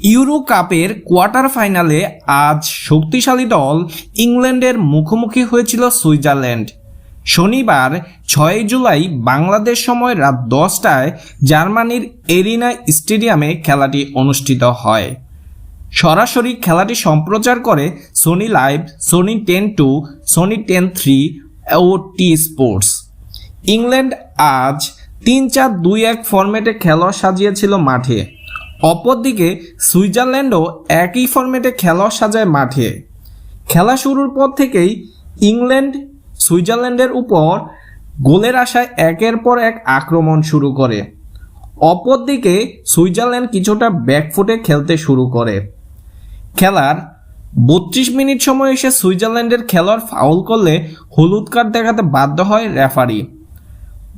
Euro কাপের quarter ফাইনালে আজ শক্তিশালী দল ইংল্যান্ডের মুখোমুখি হয়েছিল সুইজারল্যান্ড। শনিবার ছয় জুলাই বাংলাদেশ সময় রাত দশটায় জার্মানির এরিনা স্টেডিয়ামে খেলাটি অনুষ্ঠিত হয়। সরাসরি খেলাটি সম্প্রচার করে Sony live Sony ten two Sony ten three ও টি স্পোর্টস ইংল্যান্ড আজ তিন চার দুই এক ফরম্যাটে খেলোয়াড় সাজিয়েছিল মাঠে। অপরদিকে সুইজারল্যান্ডও একই ফরম্যাটে খেলা সাজায় মাঠে। খেলা শুরুর পর থেকেই ইংল্যান্ড সুইজারল্যান্ডের উপর গোলের আশায় একের পর এক আক্রমণ শুরু করে। অপরদিকে সুইজারল্যান্ড কিছুটা ব্যাকফুটে খেলতে শুরু করে। খেলার বত্রিশ মিনিট সময় এসে সুইজারল্যান্ডের খেলোয়াড় ফাউল করলে হলুদ কার্ড দেখাতে বাধ্য হয় রেফারি।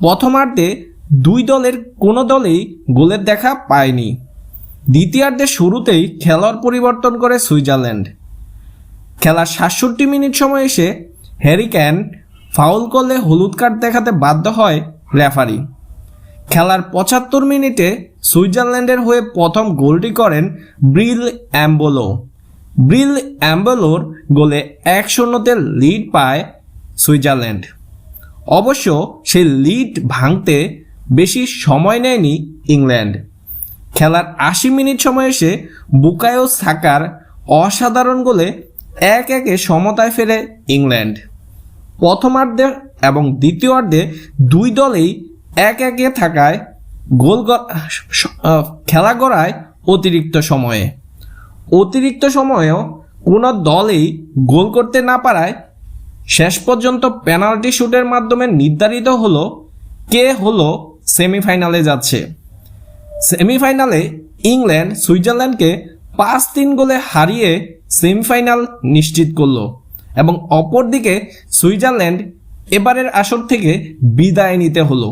প্রথমার্ধে দুই দলের কোনো দলেই গোলের দেখা পায়নি। দ্বিতীয়ার্ধের শুরুতেই খেলোয়াড় পরিবর্তন করে সুইজারল্যান্ড। খেলার সাতষট্টি মিনিট সময় এসে হ্যারি ক্যান ফাউল করলে হলুদ কার্ড দেখাতে বাধ্য হয় রেফারি। খেলার পঁচাত্তর মিনিটে সুইজারল্যান্ডের হয়ে প্রথম গোলটি করেন ব্রিল অ্যাম্বোলো। ব্রিল অ্যাম্বোলোর গোলে এক শূন্যতে লিড পায় সুইজারল্যান্ড। অবশ্য সেই লিড ভাঙতে বেশি সময় নেয়নি ইংল্যান্ড। খেলার আশি মিনিট সময় এসে বুকায়ো সাকার অসাধারণ গোলে এক একে সমতায় ফেরে ইংল্যান্ড। প্রথমার্ধে এবং দ্বিতীয়ার্ধে দুই দলেই এক একে থাকায় গোল খেলা গড়ায় অতিরিক্ত সময়ে। অতিরিক্ত সময়েও কোনো দলেই গোল করতে না পারায় শেষ পর্যন্ত পেনাল্টি শুটের মাধ্যমে নির্ধারিত হলো কে হলো সেমিফাইনালে যাচ্ছে। সেমিফাইনালে ইংল্যান্ড সুইজারল্যান্ডকে পাঁচ তিন গোলে হারিয়ে সেমিফাইনাল নিশ্চিত করল এবং অপরদিকে সুইজারল্যান্ড এবারের আসর থেকে বিদায় নিতে হলো।